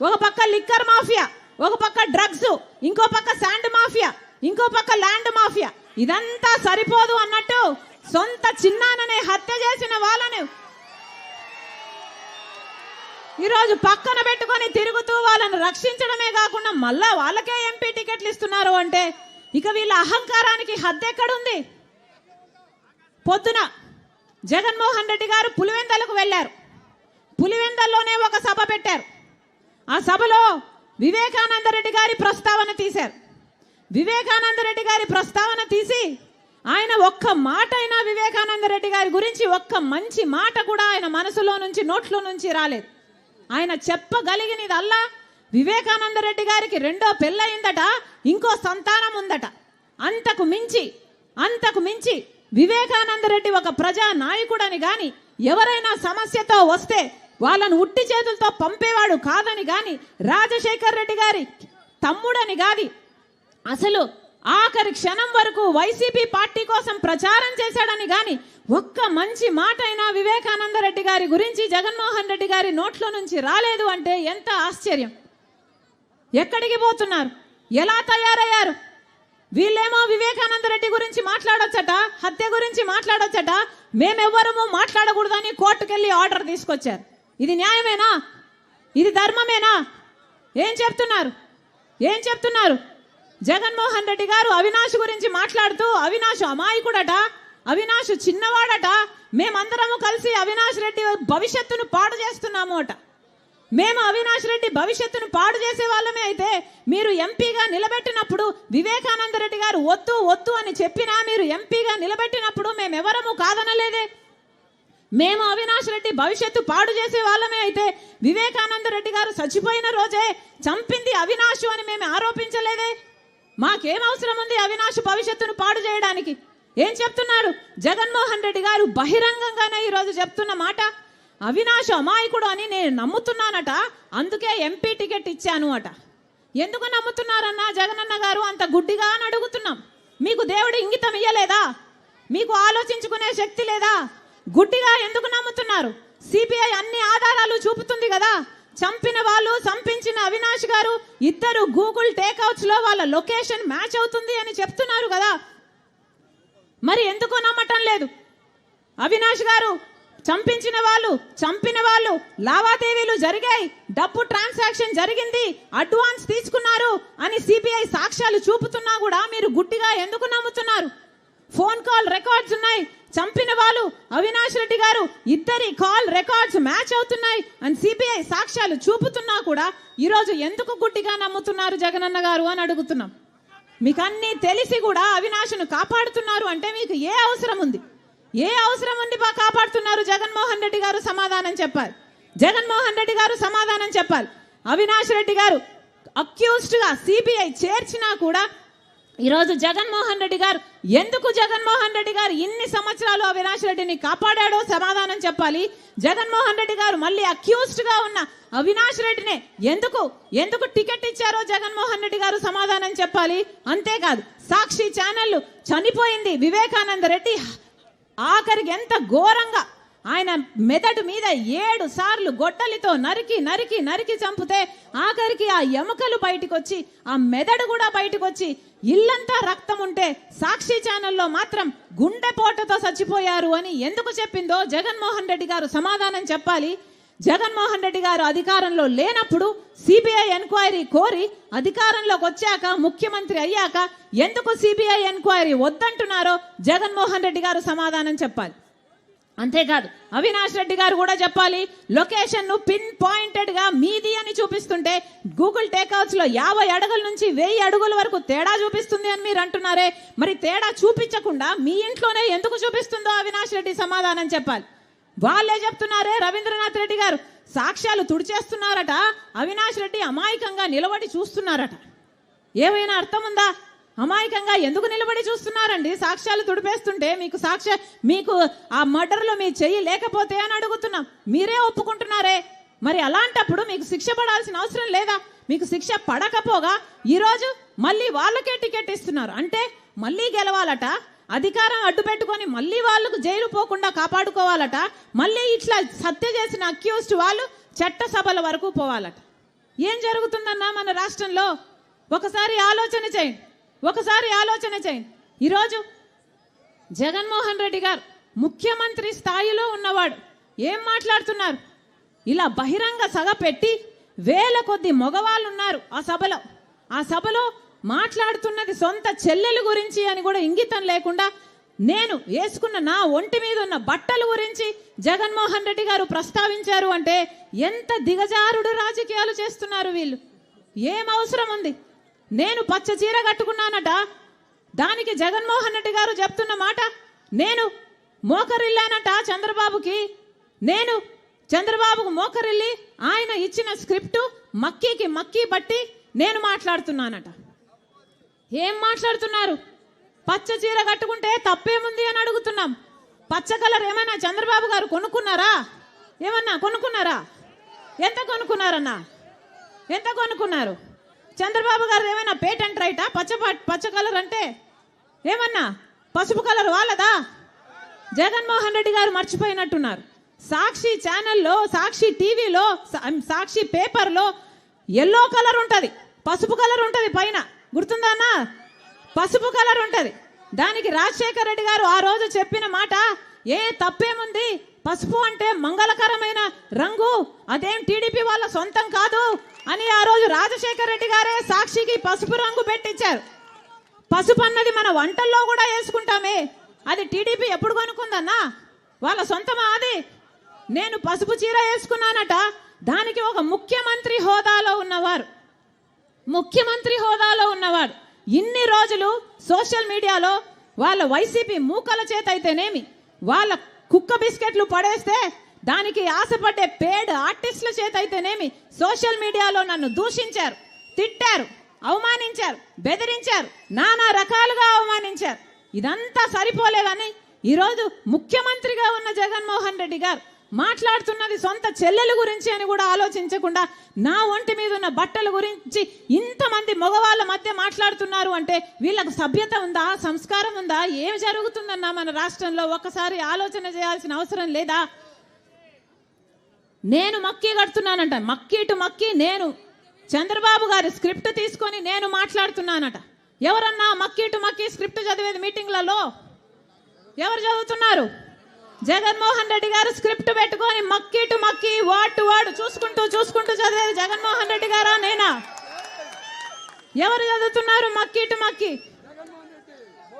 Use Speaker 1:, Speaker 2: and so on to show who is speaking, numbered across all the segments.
Speaker 1: ఒక పక్క liquor mafia ఒక పక్క డ్రగ్స్ ఇంకో పక్క శాండ్ మాఫియా ఇంకో పక్క ల్యాండ్ మాఫియా ఇదంతా సరిపోదు అన్నట్టు సొంత చిన్నాననే హత్య చేసిన వాళ్ళని ఈరోజు పక్కన పెట్టుకొని తిరుగుతూ వాళ్ళని రక్షించడమే కాకుండా మళ్ళా వాళ్ళకే ఎంపీ టికెట్లు ఇస్తున్నారు అంటే ఇక వీళ్ళ అహంకారానికి హద్దు ఎక్కడుంది? పొద్దున జగన్మోహన్ రెడ్డి గారు పులివెందలకు వెళ్ళారు. పులివెందల్లోనే ఒక సభ పెట్టారు. ఆ సభలో వివేకానంద రెడ్డి గారి ప్రస్తావన తీశారు. వివేకానంద రెడ్డి గారి ప్రస్తావన తీసి ఆయన ఒక్క మాట అయినా వివేకానంద రెడ్డి గారి గురించి ఒక్క మంచి మాట కూడా ఆయన మనసులో నుంచి నోట్లో నుంచి రాలేదు. ఆయన చెప్పగలిగినదల్లా వివేకానంద రెడ్డి గారికి రెండో పెళ్ళయిందట ఇంకో సంతానం ఉందట. అంతకు మించి అంతకు మించి వివేకానంద రెడ్డి ఒక ప్రజా నాయకుడని కానీ ఎవరైనా సమస్యతో వస్తే వాళ్ళను ఉట్టి చేతులతో పంపేవాడు కాదని గాని రాజశేఖర్ రెడ్డి గారి తమ్ముడని కాది అసలు ఆఖరి క్షణం వరకు వైసీపీ పార్టీ కోసం ప్రచారం చేశాడని గాని ఒక్క మంచి మాట అయినా వివేకానంద రెడ్డి గారి గురించి జగన్మోహన్ రెడ్డి గారి నోట్లో నుంచి రాలేదు అంటే ఎంత ఆశ్చర్యం. ఎక్కడికి పోతున్నారు? ఎలా తయారయ్యారు? వీళ్ళేమో వివేకానంద రెడ్డి గురించి మాట్లాడొచ్చట హత్య గురించి మాట్లాడొచ్చట మేమెవ్వరము మాట్లాడకూడదని కోర్టుకెళ్ళి ఆర్డర్ తీసుకొచ్చారు. ఇది న్యాయమేనా? ఇది ధర్మమేనా? ఏం చెప్తున్నారు? ఏం చెప్తున్నారు? జగన్మోహన్ రెడ్డి గారు అవినాష్ గురించి మాట్లాడుతూ అవినాష్ అమాయకుడట అవినాష్ చిన్నవాడట మేమందరము కలిసి అవినాష్ రెడ్డి భవిష్యత్తును పాడు చేస్తున్నాము అట. మేము అవినాష్ రెడ్డి భవిష్యత్తును పాడు చేసే వాళ్ళమే అయితే మీరు ఎంపీగా నిలబెట్టినప్పుడు వివేకానంద రెడ్డి గారు వద్దు వద్దు అని చెప్పినా మీరు ఎంపీగా నిలబెట్టినప్పుడు మేమెవరము కాదనలేదే. మేము అవినాష్ రెడ్డి భవిష్యత్తు పాడు చేసే వాళ్ళమే అయితే వివేకానంద రెడ్డి గారు చచ్చిపోయిన రోజే చంపింది అవినాష్ అని మేము ఆరోపించలేదే. మాకేం అవసరం ఉంది అవినాష్ భవిష్యత్తును పాడు చేయడానికి? ఏం చెప్తున్నారు? జగన్మోహన్ రెడ్డి గారు బహిరంగంగానే ఈరోజు చెప్తున్న మాట? అవినాష్ అమాయకుడు అని నేను నమ్ముతున్నానట అందుకే ఎంపీ టికెట్ ఇచ్చాను అట. ఎందుకు నమ్ముతున్నారన్నా జగనన్న గారు? అంత గుడ్డిగా అని అడుగుతున్నాం. మీకు దేవుడు ఇంగితం ఇయ్యలేదా? మీకు ఆలోచించుకునే శక్తి లేదా? గుడ్డిగా ఎందుకు నమ్ముతున్నారు? సిబిఐ అన్ని ఆధారాలు చూపుతుంది కదా. చంపిన వాళ్ళు చంపించిన అవినాష్ గారు ఇద్దరు గూగుల్ టేక్అవుట్స్లో వాళ్ళ లొకేషన్ మ్యాచ్ అవుతుంది అని చెప్తున్నారు కదా. మరి ఎందుకు నమ్మటం లేదు. అవినాష్ గారు చంపించిన వాళ్ళు చంపిన వాళ్ళు లావాదేవీలు జరిగాయి. డబ్బు ట్రాన్సాక్షన్ జరిగింది. అడ్వాన్స్ తీసుకున్నారు అని సిబిఐ సాక్ష్యాలు చూపుతున్నా కూడా మీరు గుడ్డిగా ఎందుకు నమ్ముతున్నారు? ఫోన్ కాల్ రికార్డ్స్ ఉన్నాయి. చంపిన వాళ్ళు అవినాష్ రెడ్డి గారు ఇద్దరి కాల్ రికార్డ్స్ మ్యాచ్ అవుతున్నాయి అని సిబిఐ సాక్ష్యాలు చూపుతున్నా కూడా ఈరోజు ఎందుకు గుడ్డిగా నమ్ముతున్నారు జగనన్న గారు అని అడుగుతున్నాం. మీకు అన్నీ తెలిసి కూడా అవినాష్ను కాపాడుతున్నారు అంటే మీకు ఏ అవసరం ఉంది? ఏ అవసరం ఉంది బా కాపాడుతున్నారు జగన్మోహన్ రెడ్డి గారు సమాధానం చెప్పాలి. జగన్మోహన్ రెడ్డి గారు సమాధానం చెప్పాలి. అవినాష్ రెడ్డి గారు అక్యూస్డ్గా సిబిఐ చేర్చినా కూడా ఈరోజు జగన్మోహన్ రెడ్డి గారు ఎందుకు జగన్మోహన్ రెడ్డి గారు ఇన్ని సంవత్సరాలు అవినాష్ రెడ్డిని కాపాడాడో సమాధానం చెప్పాలి? జగన్మోహన్ రెడ్డి గారు మళ్ళీ అక్యూస్డ్గా ఉన్న అవినాష్ రెడ్డినే ఎందుకు ఎందుకు టికెట్ ఇచ్చారో జగన్మోహన్ రెడ్డి గారు సమాధానం చెప్పాలి? అంతేకాదు సాక్షి ఛానల్ చనిపోయింది వివేకానంద రెడ్డి. ఆఖరికి ఎంత ఘోరంగా ఆయన మెదడు మీద ఏడు సార్లు గొడ్డలితో నరికి నరికి నరికి చంపితే ఆఖరికి ఆ ఎముకలు బయటకు వచ్చి ఆ మెదడు కూడా బయటకు వచ్చి ఇల్లంతా రక్తం ఉంటే సాక్షి ఛానల్లో మాత్రం గుండెపోటతో చచ్చిపోయారు అని ఎందుకు చెప్పిందో జగన్మోహన్ రెడ్డి గారు సమాధానం చెప్పాలి. జగన్మోహన్ రెడ్డి గారు అధికారంలో లేనప్పుడు సిబిఐ ఎంక్వైరీ కోరి అధికారంలోకి వచ్చాక ముఖ్యమంత్రి అయ్యాక ఎందుకు సిబిఐ ఎంక్వైరీ వద్దంటున్నారో జగన్మోహన్ రెడ్డి గారు సమాధానం చెప్పాలి. అంతేకాదు అవినాష్ రెడ్డి గారు కూడా చెప్పాలి లొకేషన్ను పిన్ పాయింటెడ్గా మీది అని చూపిస్తుంటే గూగుల్ టేక్అవుట్స్లో యాభై అడుగుల నుంచి వెయ్యి అడుగుల వరకు తేడా చూపిస్తుంది అని మీరు అంటున్నారే. మరి తేడా చూపించకుండా మీ ఇంట్లోనే ఎందుకు చూపిస్తుందో అవినాష్ రెడ్డి సమాధానం చెప్పాలి. వాళ్ళే చెప్తున్నారే రవీంద్రనాథ్ రెడ్డి గారు. సాక్ష్యాలు తుడిచేస్తున్నారట అవినాష్ రెడ్డి అమాయకంగా నిలబడి చూస్తున్నారట. ఏమైనా అర్థం ఉందా? అమాయకంగా ఎందుకు నిలబడి చూస్తున్నారండి? సాక్ష్యాలు తుడిపేస్తుంటే మీకు సాక్ష్య మీకు ఆ మర్డర్లో మీ చెయ్యి లేకపోతే అని అడుగుతున్నాం. మీరే ఒప్పుకుంటున్నారే? మరి అలాంటప్పుడు మీకు శిక్ష పడాల్సిన అవసరం లేదా? మీకు శిక్ష పడకపోగా ఈరోజు మళ్ళీ వాళ్ళకే టికెట్ ఇస్తున్నారు. అంటే మళ్ళీ గెలవాలట అధికారం అడ్డు పెట్టుకొని మళ్ళీ వాళ్ళకు జైలు పోకుండా కాపాడుకోవాలట మళ్ళీ ఇట్లా హత్య చేసిన అక్యూస్డ్ వాళ్ళు చట్టసభల వరకు పోవాలట. ఏం జరుగుతుందన్నా మన రాష్ట్రంలో? ఒకసారి ఆలోచన చేయండి. ఒకసారి ఆలోచన చేయండి ఈరోజు జగన్మోహన్ రెడ్డి గారు ముఖ్యమంత్రి స్థాయిలో ఉన్నవాడు. ఏం మాట్లాడుతున్నారు? ఇలా బహిరంగ సభ పెట్టి వేల కొద్ది మగవాళ్ళు ఉన్నారు ఆ సభలో. ఆ సభలో మాట్లాడుతున్నది సొంత చెల్లెలు గురించి అని కూడా ఇంగితం లేకుండా నేను వేసుకున్న నా ఒంటి మీద ఉన్న బట్టల గురించి జగన్మోహన్ రెడ్డి గారు ప్రస్తావించారు అంటే ఎంత దిగజారుడు రాజకీయాలు చేస్తున్నారు వీళ్ళు. ఏం అవసరం ఉంది? నేను పచ్చ చీర కట్టుకున్నానట. దానికి జగన్మోహన్ రెడ్డి గారు చెప్తున్న మాట నేను మోకరిల్లానట చంద్రబాబుకి. నేను చంద్రబాబుకు మోకరిల్లి ఆయన ఇచ్చిన స్క్రిప్టు మక్కీకి మక్కీ బట్టి నేను మాట్లాడుతున్నానట. ఏం మాట్లాడుతున్నారు? పచ్చ చీర కట్టుకుంటే తప్పేముంది అని అడుగుతున్నాం. పచ్చ కలర్ ఏమైనా చంద్రబాబు గారు కొనుక్కున్నారా? ఏమన్నా కొనుక్కున్నారా? ఎంత కొనుక్కున్నారన్నా? ఎంత కొనుక్కున్నారు? చంద్రబాబు గారు ఏమైనా పేటెంట్ రైటా పచ్చ పచ్చ కలర్ అంటే ఏమన్నా? పసుపు కలర్ వాళ్ళదా? జగన్మోహన్ రెడ్డి గారు మర్చిపోయినట్టున్నారు. సాక్షి ఛానల్లో సాక్షి టీవీలో సాక్షి పేపర్లో ఎల్లో కలర్ ఉంటుంది. పసుపు కలర్ ఉంటుంది పైన. గుర్తుందా పసుపు కలర్ ఉంటుంది. దానికి రాజశేఖర రెడ్డి గారు ఆ రోజు చెప్పిన మాట ఏ తప్పేముంది? పసుపు అంటే మంగళకరమైన రంగు. అదేం టీడీపీ వాళ్ళ సొంతం కాదు. అని ఆ రోజు రాజశేఖర రెడ్డి గారే సాక్షికి పసుపు రంగు పెట్టించారు. పసుపు అన్నది మన వంటల్లో కూడా వేసుకుంటామే. అది టీడీపీ ఎప్పుడు కొనుక్కుందన్నా? వాళ్ళ సొంతమా అది? నేను పసుపు చీర వేసుకున్నానట. దానికి ఒక ముఖ్యమంత్రి హోదాలో ఉన్నవారు. ముఖ్యమంత్రి హోదాలో ఉన్నవాడు ఇన్ని రోజులు సోషల్ మీడియాలో వాళ్ళ వైసీపీ మూకల చేత అయితేనేమి వాళ్ళ కుక్క బిస్కెట్లు పడేస్తే దానికి ఆశపడే పేడ్ ఆర్టిస్టుల చేత అయితేనేమి సోషల్ మీడియాలో నన్ను దూషించారు తిట్టారు అవమానించారు బెదిరించారు నానా రకాలుగా అవమానించారు. ఇదంతా సరిపోలేదని ఈరోజు ముఖ్యమంత్రిగా ఉన్న జగన్మోహన్ రెడ్డి గారు మాట్లాడుతున్నది సొంత చెల్లెల గురించి అని కూడా ఆలోచించకుండా నా ఒంటి మీద ఉన్న బట్టల గురించి ఇంతమంది మగవాళ్ళ మధ్య మాట్లాడుతున్నారు అంటే వీళ్ళకు సభ్యత ఉందా సంస్కారం ఉందా ఏం జరుగుతుందన్నా మన రాష్ట్రంలో? ఒక్కసారి ఆలోచన చేయాల్సిన అవసరం లేదా? నేను మక్కీ కడుతున్నానంట. మక్కిటు టు నేను చంద్రబాబు గారి స్క్రిప్ట్ తీసుకొని నేను మాట్లాడుతున్నానట. ఎవరన్నా మక్కిటు టు స్క్రిప్ట్ చదివేది మీటింగ్లలో? ఎవరు చదువుతున్నారు? జగన్మోహన్ రెడ్డి గారు స్క్రిప్ట్ పెట్టుకొని మక్కిటు టు వాటు టు వాడు చూసుకుంటూ చూసుకుంటూ చదివేది జగన్మోహన్ రెడ్డి గారా నేనా? ఎవరు చదువుతున్నారు మక్కిటు టు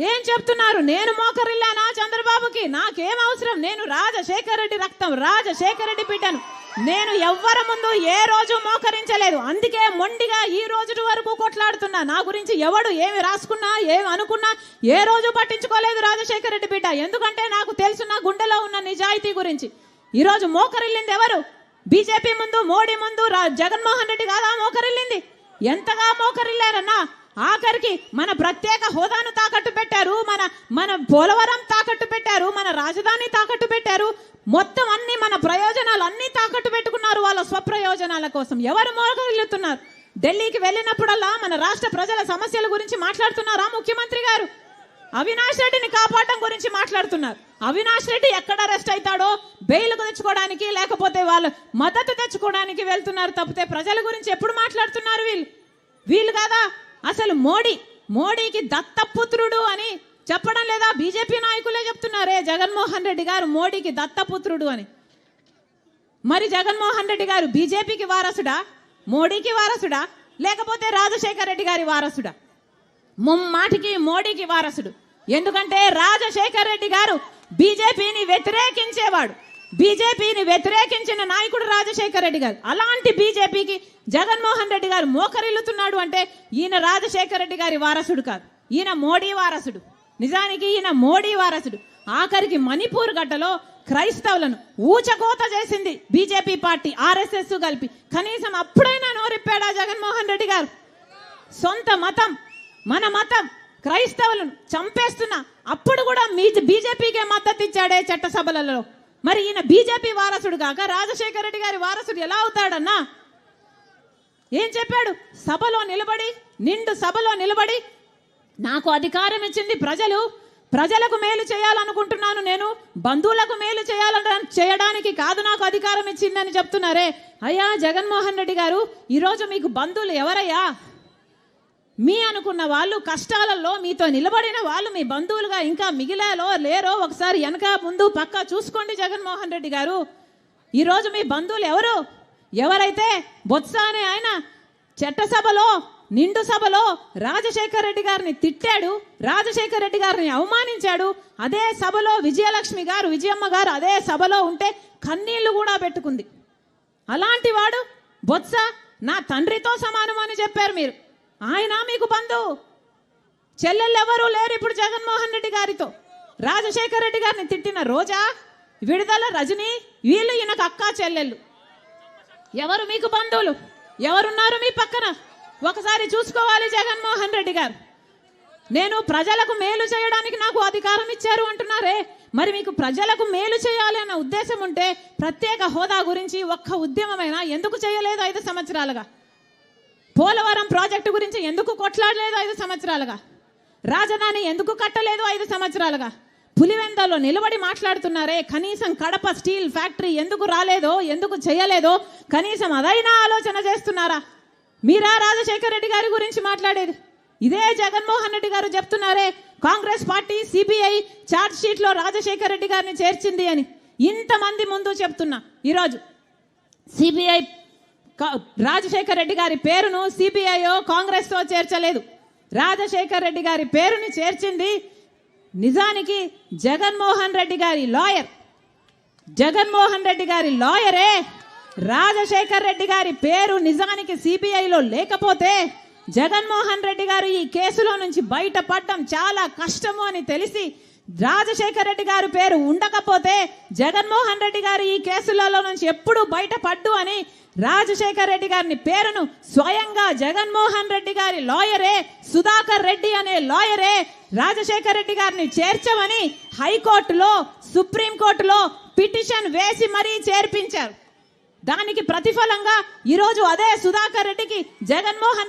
Speaker 1: ఏం చెప్తున్నారు? నేను మోకరిల్లానా చంద్రబాబుకి? నాకేం అవసరం? నేను రాజశేఖర రెడ్డి రక్తం రాజశేఖర రెడ్డి బిడ్డను. నేను ఎవ్వరి ముందు ఏ రోజు మోకరించలేదు. అందుకే మొండిగా ఈ రోజు వరకు కొట్లాడుతున్నా. నా గురించి ఎవడు ఏమి రాసుకున్నా ఏమి అనుకున్నా ఏ రోజు పట్టించుకోలేదు రాజశేఖర రెడ్డి బిడ్డ. ఎందుకంటే నాకు తెలుసు నా గుండెలో ఉన్న నిజాయితీ గురించి. ఈరోజు మోకరిల్లింది ఎవరు? బీజేపీ ముందు మోడీ ముందు రా- జగన్మోహన్ రెడ్డి కాదా మోకరిల్లింది? ఎంతగా మోకరిల్లారన్నా? ఆఖరికి మన ప్రత్యేక హోదాను తాకట్టు పెట్టారు మన మన పోలవరం తాకట్టు పెట్టారు మన రాజధాని తాకట్టు పెట్టారు. మొత్తం అన్ని మన ప్రయోజనాలు అన్ని తాకట్టు పెట్టుకున్నారు వాళ్ళ స్వప్రయోజనాల కోసం. ఎవరు మోకరిల్లుతున్నారు ఢిల్లీకి వెళ్ళినప్పుడల్లా మన రాష్ట్ర ప్రజల సమస్యల గురించి మాట్లాడుతున్నారా ముఖ్యమంత్రి గారు? అవినాష్ రెడ్డిని కాపాడడం గురించి మాట్లాడుతున్నారు. అవినాష్ రెడ్డి ఎక్కడ అరెస్ట్ అవుతాడో బెయిల్ తెచ్చుకోవడానికి లేకపోతే వాళ్ళు మద్దతు తెచ్చుకోవడానికి వెళ్తున్నారు తప్పితే ప్రజల గురించి ఎప్పుడు మాట్లాడుతున్నారు వీళ్ళు? వీళ్ళు కాదా? అసలు మోడీ మోడీకి దత్తపుత్రుడు అని చెప్పడం లేదా బీజేపీ నాయకులే చెప్తున్నారే. జగన్మోహన్ రెడ్డి గారు మోడీకి దత్తపుత్రుడు అని. మరి జగన్మోహన్ రెడ్డి గారు బీజేపీకి వారసుడా? మోడీకి వారసుడా? లేకపోతే రాజశేఖర రెడ్డి గారి వారసుడా? ముమ్మాటికి మోడీకి వారసుడు. ఎందుకంటే రాజశేఖర రెడ్డి గారు బీజేపీని వ్యతిరేకించేవాడు. బీజేపీని వ్యతిరేకించిన నాయకుడు రాజశేఖర రెడ్డి గారు. అలాంటి బీజేపీకి జగన్మోహన్ రెడ్డి గారు మోకరిల్లుతున్నాడు అంటే ఈయన రాజశేఖర రెడ్డి గారి వారసుడు కాదు. ఈయన మోడీ వారసుడు. నిజానికి ఈయన మోడీ వారసుడు. ఆఖరికి మణిపూర్ గడ్డలో క్రైస్తవులను ఊచకోత చేసింది బీజేపీ పార్టీ ఆర్ఎస్ఎస్ కలిపి. కనీసం అప్పుడైనా నోరిప్పాడా జగన్మోహన్ రెడ్డి గారు? సొంత మతం మన మతం క్రైస్తవులను చంపేస్తున్న అప్పుడు కూడా మీ బీజేపీకే మద్దతు ఇచ్చాడే చట్టసభలలో. మరి ఈయన బీజేపీ వారసుడు కాక రాజశేఖర రెడ్డి గారి వారసుడు ఎలా అవుతాడన్నా? ఏం చెప్పాడు? సభలో నిలబడి నిండు సభలో నిలబడి నాకు అధికారం ఇచ్చింది ప్రజలు. ప్రజలకు మేలు చేయాలనుకుంటున్నాను నేను. బంధువులకు మేలు చేయాలని చేయడానికి కాదు నాకు అధికారం ఇచ్చిందని చెప్తున్నారే. అయ్యా జగన్మోహన్ రెడ్డి గారు ఈరోజు మీకు బంధువులు ఎవరయ్యా? మీ అనుకున్న వాళ్ళు కష్టాలలో మీతో నిలబడిన వాళ్ళు మీ బంధువులుగా ఇంకా మిగిలాలో లేరో ఒకసారి వెనక ముందు పక్క చూసుకోండి జగన్మోహన్ రెడ్డి గారు. ఈరోజు మీ బంధువులు ఎవరు? ఎవరైతే బొత్స అనే ఆయన చట్టసభలో నిండు సభలో రాజశేఖర్ రెడ్డి గారిని తిట్టాడు రాజశేఖర్ రెడ్డి గారిని అవమానించాడు అదే సభలో విజయలక్ష్మి గారు విజయమ్మ గారు అదే సభలో ఉంటే కన్నీళ్ళు కూడా పెట్టుకుంది. అలాంటి వాడు బొత్స నా తండ్రితో సమానం అని చెప్పారు మీరు. ఆయన మీకు బంధువు. చెల్లెళ్ళు ఎవరు లేరు ఇప్పుడు జగన్మోహన్ రెడ్డి గారితో. రాజశేఖర్ రెడ్డి గారిని తిట్టిన రోజా విడుదల రజని వీళ్ళు ఈయనకు అక్క చెల్లెళ్ళు. ఎవరు మీకు బంధువులు? ఎవరున్నారు మీ పక్కన? ఒకసారి చూసుకోవాలి జగన్మోహన్ రెడ్డి గారు. నేను ప్రజలకు మేలు చేయడానికి నాకు అధికారం ఇచ్చారు అంటున్నారే. మరి మీకు ప్రజలకు మేలు చేయాలి అన్న ఉద్దేశం ఉంటే ప్రత్యేక హోదా గురించి ఒక్క ఉద్యమమైనా ఎందుకు చేయలేదు ఐదు సంవత్సరాలుగా? పోలవరం ప్రాజెక్టు గురించి ఎందుకు కొట్లాడలేదు ఐదు సంవత్సరాలుగా? రాజధాని ఎందుకు కట్టలేదు ఐదు సంవత్సరాలుగా? పులివెందలో నిలబడి మాట్లాడుతున్నారే కనీసం కడప స్టీల్ ఫ్యాక్టరీ ఎందుకు రాలేదో ఎందుకు చేయలేదో కనీసం అదైనా ఆలోచన చేస్తున్నారా? మీరా రాజశేఖర్ రెడ్డి గారి గురించి మాట్లాడేది? ఇదే జగన్మోహన్ రెడ్డి గారు చెప్తున్నారే కాంగ్రెస్ పార్టీ సిబిఐ ఛార్జ్ షీట్లో రాజశేఖర్ రెడ్డి గారిని చేర్చింది అని. ఇంతమంది ముందు చెప్తున్నా. ఈరోజు సిబిఐ రాజశేఖర్ రెడ్డి గారి పేరును సిబిఐఓ కాంగ్రెస్తో చేర్చలేదు. రాజశేఖర్ రెడ్డి గారి పేరుని చేర్చింది నిజానికి జగన్మోహన్ రెడ్డి గారి లాయర్. జగన్మోహన్ రెడ్డి గారి లాయరే రాజశేఖర్ రెడ్డి గారి పేరు నిజానికి సిబిఐలో లేకపోతే జగన్మోహన్ రెడ్డి గారు ఈ కేసులో నుంచి బయటపడడం చాలా కష్టము అని తెలిసి రాజశేఖర్ రెడ్డి గారి పేరు ఉండకపోతే జగన్మోహన్ రెడ్డి గారు ఈ కేసులలో నుంచి ఎప్పుడు బయటపడ్డు అని రాజశేఖర్ రెడ్డి గారిని పేరును స్వయంగా జగన్మోహన్ రెడ్డి గారి లాయరే సుధాకర్ రెడ్డి అనే లాయరే రాజశేఖర్ రెడ్డి గారిని చేర్చమని హైకోర్టులో సుప్రీంకోర్టులో పిటిషన్ వేసి మరీ చేర్పించారు. దానికి ప్రతిఫలంగా ఈరోజు అదే సుధాకర్ రెడ్డికి జగన్మోహన్